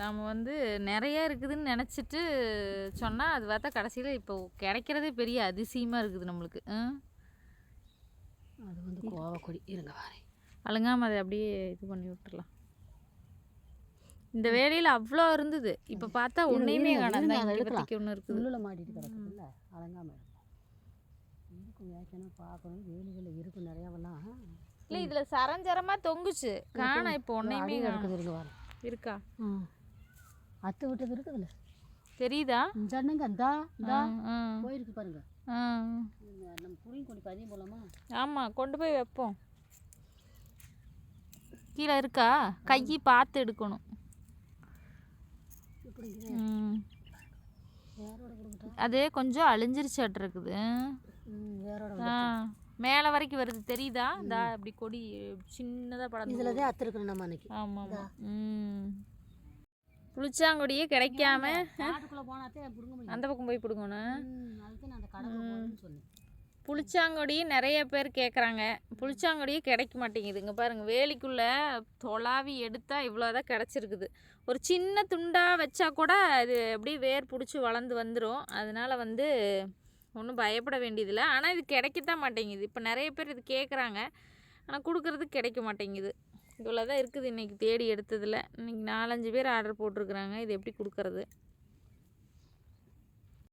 நம்ம வந்து நிறைய இருக்குதுன்னு நினச்சிட்டு சொன்னால் அது பார்த்தா கடைசியில் இப்போ கிடைக்கிறதே பெரிய அதிசயமாக இருக்குது நம்மளுக்கு. அது வந்து கோவக்கொடி. இருங்க வரேன் அழுங்காம அதை அப்படியே இது பண்ணி விட்டுறலாம். இந்த வேலையில் அவ்வளோ இருந்தது. இப்போ பார்த்தா ஒன்றையுமே காணாது. பற்றிக்கு ஒன்று இருக்குது. உள்ளுல மாட்டிட்டு கிடக்குதுல்ல அலங்காமல் இருக்கும் வேக்கணும் பார்க்கணும் வேலிகளில் இருக்கும் நிறையாவெல்லாம். இல்லை இதில் சரஞ்சரமாக தொங்குச்சு. காணோம் இப்போ ஒன்றையுமே இருக்குது வரேன் இருக்கா? அத்து விட்டது இருக்குதுல்ல? தெரியுதா? சொன்னுங்க இந்தா இந்தா. போயிருக்கு பாருங்க. நம்ம புளியும் கொடி பதியம் போலாமா? ஆமாம் கொண்டு போய் வைப்போம். கீழே இருக்கா? கை பார்த்து எடுக்கணும். அது கொஞ்சம் அழிஞ்சிருச்சாட்டு இருக்குது மேலே வரைக்கும் வருது. தெரியுதா? இந்த அப்படி கொடி சின்னதாக படம் இதில் தான் அத்து இருக்கணும் நம்ம அன்னைக்கு. ஆமாம். ம். புளிச்சாங்கொடியே கிடைக்காம அந்த பக்கம் போய் பிடுங்கணும். புளிச்சாங்கொடி நிறைய பேர் கேட்குறாங்க புளிச்சாங்கொடியே கிடைக்க மாட்டேங்குதுங்க பாருங்கள் வேலிக்குள்ளே தொலாவி எடுத்தால் இவ்வளோதான் கிடச்சிருக்குது. ஒரு சின்ன துண்டாக வச்சா கூட அது அப்படியே வேர் பிடிச்சி வளர்ந்து வந்துடும் அதனால வந்து ஒன்றும் பயப்பட வேண்டியதில்லை. ஆனால் இது கிடைக்கத்தான் மாட்டேங்குது. இப்போ நிறைய பேர் இது கேட்குறாங்க ஆனால் கொடுக்குறதுக்கு கிடைக்க மாட்டேங்குது. இவ்வளோ தான் இருக்குது. இன்றைக்கி தேடி எடுத்ததில். இன்றைக்கி நாலஞ்சு பேர் ஆர்டர் போட்டிருக்குறாங்க. இது எப்படி கொடுக்கறது?